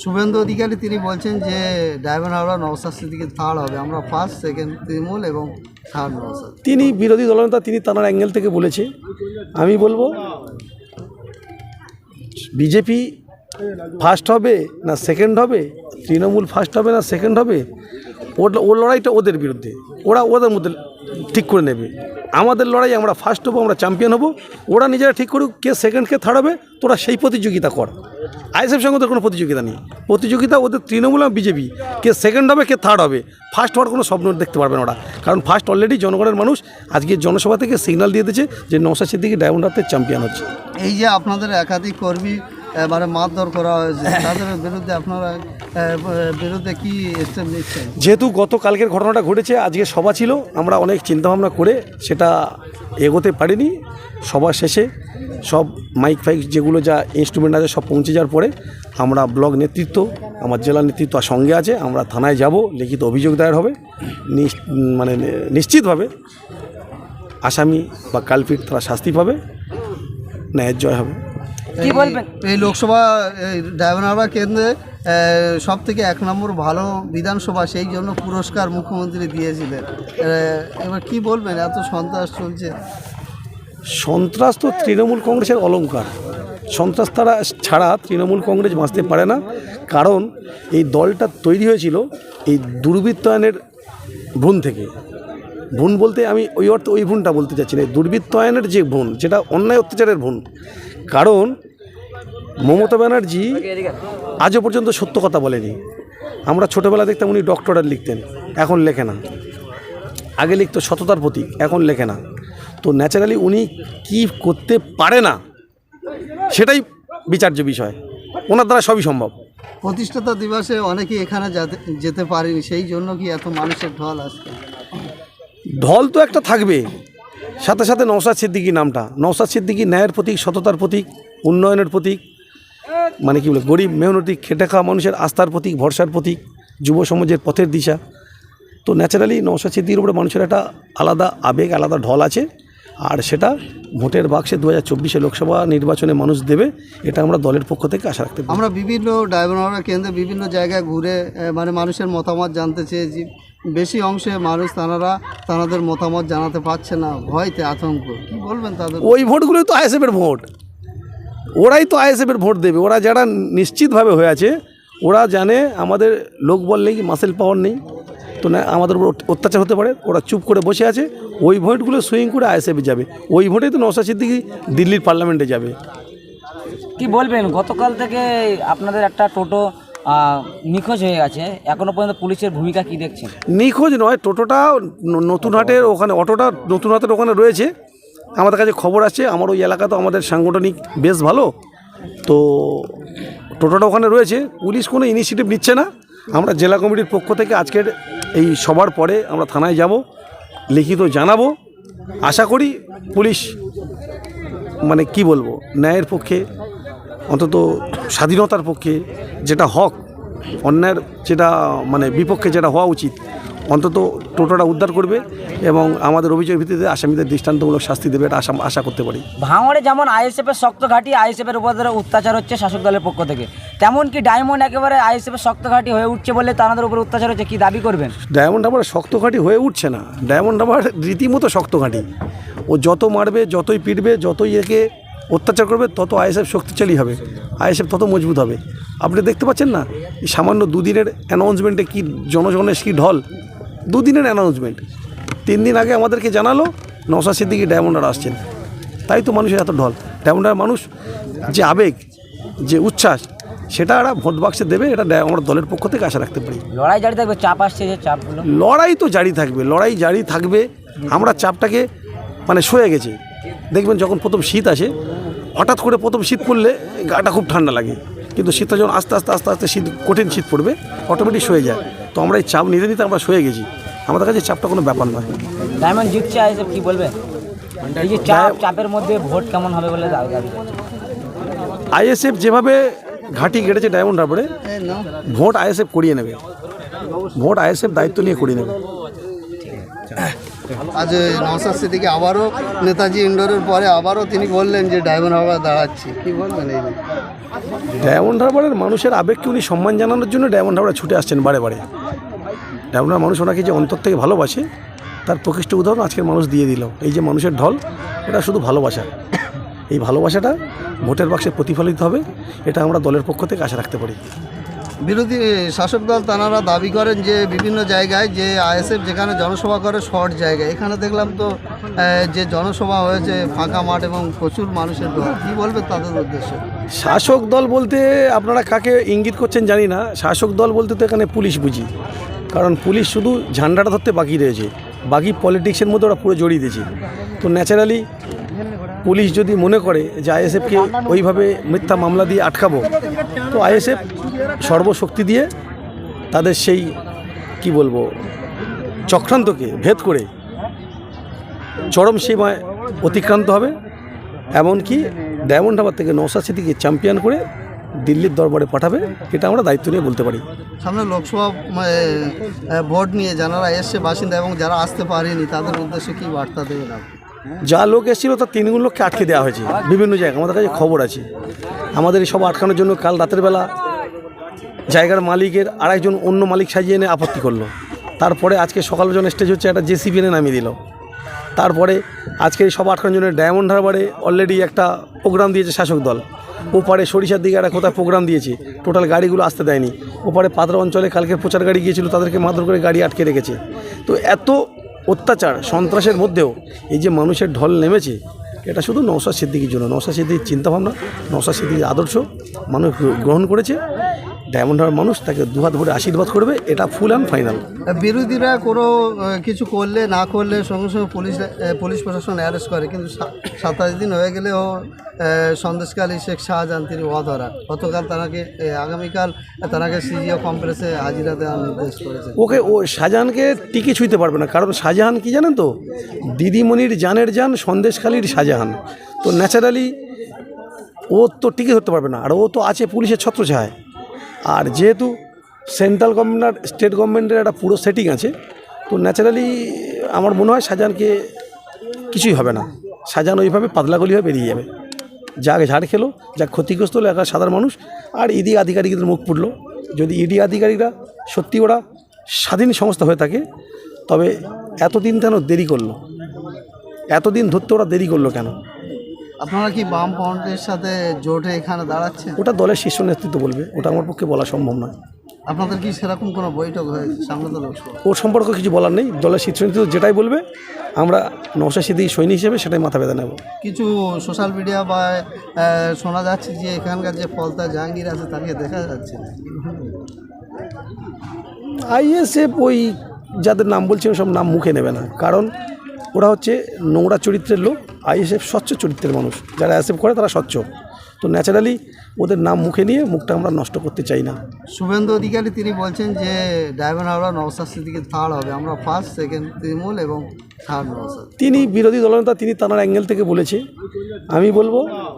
শুভেন্দু অধিকারী, তিনি বলছেন যে ডায়মন্ড হাওড়া নওসাদ থার্ড হবে। আমরা ফার্স্ট সেকেন্ড তৃণমূল এবং থার্ড নওসাদ তিনি বিরোধী দলনেতা, তিনি তার অ্যাঙ্গেল থেকে বলেছে। আমি বলব, বিজেপি ফার্স্ট হবে না সেকেন্ড হবে? তৃণমূল ফার্স্ট হবে না সেকেন্ড হবে? ওর লড়াইটা ওদের বিরুদ্ধে। ওরা ওদের মধ্যে ঠিক করে নেবে। আমাদের লড়াই আমরা ফার্স্ট হব, আমরা চ্যাম্পিয়ন হব। ওরা নিজেরা ঠিক করুক, কে সেকেন্ড কে থার্ড হবে, তোরা সেই প্রতিযোগিতা কর। আইএসএফ সঙ্গে ওদের কোনো প্রতিযোগিতা নেই। প্রতিযোগিতা ওদের তৃণমূল আর বিজেপি। কে সেকেন্ড হবে, কে থার্ড হবে। ফার্স্ট হওয়ার কোনো স্বপ্ন দেখতে পারবে না ওরা। কারণ ফার্স্ট অলরেডি জনগণের মানুষ আজকে জনসভা থেকে সিগন্যাল দিয়ে দিয়েছে যে নশা সিদ্দিকি ডায়মন্ড হাতের চ্যাম্পিয়ন হচ্ছে। এই যে আপনাদের একাধিক কর্মী মারধর করা আপনারা কি যেহেতু গতকালকের ঘটনাটা ঘটেছে, আজকে সভা ছিল, আমরা অনেক চিন্তাভাবনা করে সেটা এগোতে পারিনি। সভা শেষে সব মাইক ফাইক যেগুলো যা ইনস্ট্রুমেন্ট আছে সব পৌঁছে যাওয়ার পরে আমরা ব্লক নেতৃত্ব, আমার জেলা নেতৃত্ব সঙ্গে আছে, আমরা থানায় যাব, লিখিত অভিযোগ দায়ের হবে। মানে নিশ্চিতভাবে আসামি বা কালপিট তারা শাস্তি পাবে, ন্যায়ের জয় হবে। কি বলবেন? এই লোকসভা ডায়মন্ডহাওড়া কেন্দ্রে সব থেকে এক নম্বর ভালো বিধানসভা সেই জন্য পুরস্কার মুখ্যমন্ত্রী দিয়েছিলেন। এবার কি বলবেন? এত সন্ত্রাস চলছে। সন্ত্রাস তো তৃণমূল কংগ্রেসের অলঙ্কার সন্ত্রাস তারা ছাড়া তৃণমূল কংগ্রেস বাঁচতে পারে না। কারণ এই দলটা তৈরি হয়েছিল এই দুর্বৃত্তায়নের ভ্রূণ থেকে। ভ্রূণ বলতে আমি ওই অর্থে ওই ভ্রূণটা বলতে চাচ্ছি না। এই দুর্বৃত্তায়নের যে ভ্রূণ যেটা অন্যায় অত্যাচারের ভ্রূণ। কারণ মমতা ব্যানার্জি আজও পর্যন্ত সত্য কথা বলেনি। আমরা ছোটোবেলা দেখতাম উনি ডক্টরেট লিখতেন এখন লেখে না। আগে লিখতো সততার প্রতীক এখন লেখে না। তো ন্যাচারালি উনি কি করতে পারে না সেটাই বিচার্য বিষয়। ওনার দ্বারা সবই সম্ভব। প্রতিষ্ঠাতা দিবসে অনেকে এখানে যাতে- পারেনি সেই জন্য কি এত মানুষের ঢল আজকে? ঢল তো একটা থাকবে। সাথে সাথে নওসাদ সিদ্দিকি নামটা। নওসাদ সিদ্দিকি ন্যায়ের প্রতীক সততার প্রতীক উন্নয়নের প্রতীক মানে কি বলে গরিব মেহনতি খেটে খাওয়া মানুষের আস্থার প্রতীক ভরসার প্রতীক যুব সমাজের পথের দিশা। তো ন্যাচারালি নওসাদ সিদ্দিকির উপরে মানুষের একটা আলাদা আবেগ আলাদা ঢল আছে। আর সেটা ভোটের বাক্সে দু হাজার চব্বিশে লোকসভা নির্বাচনে মানুষ দেবে এটা আমরা দলের পক্ষ থেকে আশা রাখতে পারি। আমরা বিভিন্ন ডায়মন্ডহাওড়া কেন্দ্রে বিভিন্ন জায়গায় ঘুরে মানে মানুষের মতামত জানতে চেয়েছি। বেশি অংশে মানুষ তারা তাদের মতামত জানাতে পারছে না ভয়তে আতঙ্ক। কি বলবেন তাদের? ওই ভোটগুলোই তো আইএসএফের ভোট। ওরাই তো আইএসএফের ভোট দেবে ওরা যারা নিশ্চিতভাবে হয়ে আছে ওরা জানে আমাদের লোক লোকবল নেই মাসেল পাওয়ার নেই। তো না আমাদের উপর অত্যাচার হতে পারে ওরা চুপ করে বসে আছে ওই ভোটগুলো সুইং করে আইএসএফে যাবে। ওই ভোটেই তো নশা সিদ্দিকি দিল্লির পার্লামেন্টে যাবে। কি বলবেন গতকাল থেকে আপনাদের একটা টোটো নিখোঁজ হয়ে গেছে এখনও পর্যন্ত পুলিশের ভূমিকা কি দেখছেন? নিখোঁজ নয় টোটোটা নতুন হাটের ওখানে অটোটা নতুন হাটের ওখানে রয়েছে। আমাদের কাছে খবর আছে, আমার ওই এলাকা তো আমাদের সাংগঠনিক বেশ ভালো। তো টোটোটা ওখানে রয়েছে, পুলিশ কোনো ইনিশিয়েটিভ নিচ্ছে না। আমরা জেলা কমিটির পক্ষ থেকে আজকের এই সবার পরে আমরা থানায় যাব, লিখিত জানাব। আশা করি পুলিশ মানে কি বলব, ন্যায়ের পক্ষে, অন্তত স্বাধীনতার পক্ষে যেটা হক, অন্যায়ের যেটা মানে বিপক্ষে যেটা হওয়া উচিত অন্তত টোটোটা উদ্ধার করবে এবং আমাদের অভিযোগের ভিত্তিতে আসামিদের দৃষ্টান্তমূলক শাস্তি দেবে এটা আশা আশা করতে পারি। ভাঙড়ে যেমন আইএসএফের শক্ত ঘাঁটি আইএসএফের উপর অত্যাচার হচ্ছে শাসক দলের পক্ষ থেকে তেমন কি ডায়মন্ড একেবারে আইএসএফের শক্ত ঘাঁটি হয়ে উঠছে বলে তাদের উপর অত্যাচার হচ্ছে কি দাবি করবেন? ডায়মন্ড আবার শক্ত ঘাঁটি হয়ে উঠছে না। ডায়মন্ড হাবার রীতিমতো শক্ত ঘাঁটি। ও যত মারবে যতই পিটবে যতই একে অত্যাচার করবে তত আইএসএফ শক্তিশালী হবে। আইএসএফ তত মজবুত হবে। আপনি দেখতে পাচ্ছেন না সামান্য দুদিনের অ্যানাউন্সমেন্টে কি জনজনের কি ঢল? দুদিনের অ্যানাউন্সমেন্ট তিন দিন আগে আমাদেরকে জানালো নশা সিদ্দিকি ডায়মন্ডার আসছেন। তাই তো মানুষের এত ঢল। ডায়মন্ডার মানুষ যে আবেগ যে উচ্ছ্বাস সেটা এরা ভোট বাক্সে দেবে এটা আমরা দলের পক্ষ থেকে আশা রাখতে পারি। লড়াই জারি থাকবে চাপ আসছে যে চাপগুলো? লড়াই তো জারি থাকবে লড়াই জারি থাকবে। আমরা চাপটাকে মানে সয়ে গেছি। দেখবেন যখন প্রথম শীত আসে হঠাৎ করে প্রথম শীত পড়লে গাটা খুব ঠান্ডা লাগে। কিন্তু শীতটা যখন আস্তে আস্তে আস্তে আস্তে শীত কঠিন শীত পড়বে অটোমেটিক সয়ে যায়। তো আমরা এই চাপ নিতে নিতে আমরা সয়ে গেছি। আমাদের কাছে চাপটা কোনো ব্যাপার নয়। ডায়মন্ড জিতছে আইএসএফ কি বলবে? এই যে চাপ চাপের মধ্যে ভোট কেমন হবে বলে। আইএসএফ যেভাবে ঘাঁটি কেটেছে ডায়মন্ড হারবারে ভোট আইএসএফ করিয়ে নেবে। ভোট আইএসএফ দায়িত্ব নিয়ে করিয়ে নেবে। আজ নওসাদ সিদ্দিকি আবারও নেতাজি ইন্ডোরের পরে আবারও তিনি বললেন যে ডায়মন্ড হাওড়া দাঁড়াচ্ছি। কি বলবেন এই? ডায়মন্ড হারবারের মানুষের আবেগকে উনি সম্মান জানানোর জন্য ডায়মন্ড হারবারে ছুটে আসছেন বারে বারে। ডায়মন্ড মানুষ ওনাকে যে অন্তর থেকে ভালোবাসে, তার প্রকৃষ্ট উদাহরণ আজকের মানুষ দিয়ে দিল। এই যে মানুষের ঢল, এটা শুধু ভালোবাসা। এই ভালোবাসাটা ভোটের বাক্সে প্রতিফলিত হবে, এটা আমরা দলের পক্ষ থেকে আশা রাখতে পারি। বিরোধী শাসক দল তারা দাবি করেন যে বিভিন্ন জায়গায় যে আইএসএফ যেখানে জনসভা করে শর্ট জায়গায় এখানে দেখলাম তো যে জনসভা হয়েছে ফাঁকা মাঠ এবং প্রচুর মানুষের কী বলবে তাদের উদ্দেশ্যে? শাসক দল বলতে আপনারা কাকে ইঙ্গিত করছেন জানি না। শাসক দল বলতে তো এখানে পুলিশ বুঝি। কারণ পুলিশ শুধু ঝান্ডাটা ধরতে বাকি রয়েছে। বাকি পলিটিক্সের মধ্যে ওরা পুরো জড়িয়ে দিয়েছে। তো ন্যাচারালি পুলিশ যদি মনে করে যে আইএসএফকে ওইভাবে মিথ্যা মামলা দিয়ে আটকাবো, তো আইএসএফ সর্বশক্তি দিয়ে তাদের সেই কি বলব চক্রান্তকে ভেদ করে চরম সীমায় অতিক্রান্ত হবে। এমনকি ডায়মন্ড হাবার থেকে নৌসা সিটিকে চ্যাম্পিয়ন করে দিল্লির দরবারে পাঠাবে এটা আমরা দায়িত্ব নিয়ে বলতে পারি। সামনে লোকসভা ভোট নিয়ে যারা এসছে বাসিন্দা এবং যারা আসতে পারেনি তাদের উদ্দেশ্যে কি বার্তা দেবেন যা লোক এসেছিল তার তিনগুণ লোককে আটকে দেওয়া হয়েছে। বিভিন্ন জায়গায় আমাদের কাছে খবর আছে। আমাদের এই সব আটকানোর জন্য কাল রাতের বেলা জায়গার মালিকের আরেকজন অন্য মালিক সাজিয়ে এনে আপত্তি করল। তারপরে আজকে সকাল জন্য স্টেজ হচ্ছে, একটা জেসিবি এনে নামিয়ে দিল। তারপরে আজকে সব আটকানোর জন্য ডায়মন্ড হারবারে অলরেডি একটা প্রোগ্রাম দিয়েছে শাসক দল। ওপারে সরিষার দিকে একটা কোথায় প্রোগ্রাম দিয়েছে। টোটাল গাড়িগুলো আসতে দেয়নি। ওপারে পাতরা অঞ্চলে কালকে প্রচার গাড়ি গিয়েছিল, তাদেরকে মাত্র করে গাড়ি আটকে রেখেছে। তো এত অত্যাচার সন্ত্রাসের মধ্যেও এই যে মানুষের ঢল নেমেছে, এটা শুধু নৌসাদ সিদ্দিকির জন্য নৌসাদ সিদ্দিকির চিন্তাভাবনা নৌসাদ সিদ্দিকির আদর্শ মানুষ গ্রহণ করেছে। ডায়মন্ড মানুষ তাকে দুহাত ভরে আশীর্বাদ করবে এটা ফুল অ্যান্ড ফাইনাল বিরোধীরা কোনো কিছু করলে না করলে সঙ্গে সঙ্গে পুলিশ পুলিশ প্রশাসন অ্যারেস্ট করে। কিন্তু সাতাশ দিন হয়ে গেলেও আহ, সন্দেশকালী শেখ শাহজাহান তিনি অধরা। গতকাল তাকে আহ, আগামীকাল তাকে সিজিও কমপ্লেক্সে হাজিরা দেওয়ার নির্দেশ করেছে। ওকে ও শাহজাহানকে টিকে ছুঁইতে পারবে না কারণ শাহজাহান কি জানেন তো? দিদিমণির জানের জান সন্দেশখালীর শাহজাহান। তো ন্যাচারালি ও তো টিকে ধরতে পারবে না আর ও তো আছে পুলিশের ছত্রছায় আর যেহেতু সেন্ট্রাল গভর্নমেন্ট আর স্টেট গভর্নমেন্টের একটা পুরো সেটিং আছে, তো ন্যাচারালি আমার মনে হয় শাহজাহানকে কিছুই হবে না। শাহজাহান ওইভাবে পাতলাগলি হয়ে বেরিয়ে যাবে। যা ঝাড় খেলো, যা ক্ষতিগ্রস্ত হলো, একা সাধারণ মানুষ। আর ইডি আধিকারিকদের মুখ পুড়লো। যদি ইডি আধিকারিকরা সত্যি ওরা স্বাধীন সংস্থা হয়ে থাকে, তবে এতদিন কেন দেরি করল। এতদিন ধরতে ওরা দেরি করল কেন? আপনারা কি বাম ফ্রন্টের সাথে জোটে এখানে দাঁড়াচ্ছেন? ওটা দলের শীর্ষ নেতৃত্ব বলবে ওটা আমার পক্ষে বলা সম্ভব নয়। আপনাদের কি সেরকম কোনো বৈঠক হয়েছে সামনে তো লোকসভা? ওর সম্পর্কে কিছু বলার নেই দলের শীর্ষ নেতৃত্ব যেটাই বলবে আমরা নৌশা সিদ্ধি সৈনিক হিসেবে সেটাই মাথা বেঁধে নেব। কিছু সোশ্যাল মিডিয়া বা আহ, শোনা যাচ্ছে যে এখানকার যে ফলতা জাহাঙ্গীর আছে তাকে দেখা যাচ্ছে। না আইএসএফ ওই যাদের নাম বলছে সব নাম মুখে নেবে না কারণ ওরা হচ্ছে নোংরা চরিত্রের লোক আইএসএফ স্বচ্ছ চরিত্রের মানুষ। যারা আইএসএফ করে তারা স্বচ্ছ। তো ন্যাচারালি ওদের নাম মুখে নিয়ে মুখটা আমরা নষ্ট করতে চাই না। শুভেন্দু অধিকারী তিনি বলছেন যে ডায়মন্ড হাওড়া নওসাদ দিকে থার্ড হবে। আমরা ফার্স্ট সেকেন্ড তৃণমূল এবং থার্ড নওসাদ তিনি বিরোধী দলনেতা তিনি তার অ্যাঙ্গেল থেকে বলেছে। আমি বলব